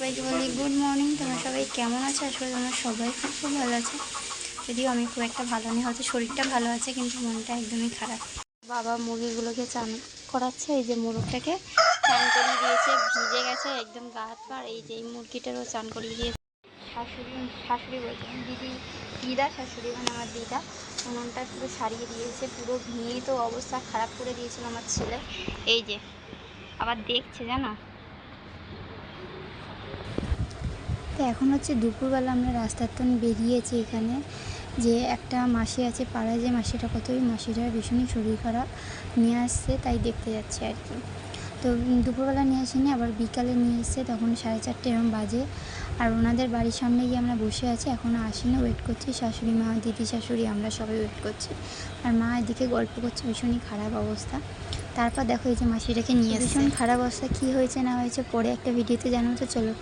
সবাইকে বলি good morning তোমরা সবাই কেমন আছো? আসলে তোমরা সবাই খুব খুব ভালো আছে। যদিও আমি খুব একটা ভালো নেই, হয়তো শরীরটা ভালো আছে, কিন্তু মনটা একদমই খারাপ। বাবা মুরগিগুলোকে চান করাচ্ছে, এই যে মুরগটাকে চান করিয়ে দিয়েছে, ভিজে গেছে, একদম গা হাত পা আর এই যে এই মুরগিটারও চান করিয়ে দিয়েছে। শাশুড়ি শাশুড়ি বলছে, দিদি, দিদা শাশুড়ি মানে আমার দিদা, উনুনটা পুরো সারিয়ে দিয়েছে, পুরো ভেঙে তো অবস্থা খারাপ করে দিয়েছিল আমার ছেলে। এই যে, আবার দেখছে জানো? তো এখন হচ্ছে দুপুরবেলা আমরা রাস্তার তন বেরিয়েছি এখানে। যে একটা মাসি আছে পাড়ায় যে মাসিটা কত ওই মাসিটার ভীষণই শরীর খারাপ। নিয়ে আসছে তাই দেখতে যাচ্ছে আর কি। তো দুপুরবেলা নিয়ে আসেনি আবার বিকালে নিয়ে এসছে তখন সাড়ে চারটে এরকম বাজে। আর ওনাদের বাড়ির সামনে গিয়ে আমরা বসে আছি এখনও আসেনি ওয়েট করছি। শাশুড়ি মা দিদি শাশুড়ি আমরা সবাই ওয়েট করছি। আর মা এদিকে গল্প করছে ভীষণই খারাপ অবস্থা। তারপর দেখো এই যে মাসিটাকে নিয়ে ভীষণ খারাপ অবস্থা কী হয়েছে না হয়েছে পরে একটা ভিডিওতে জানাব তো চলো।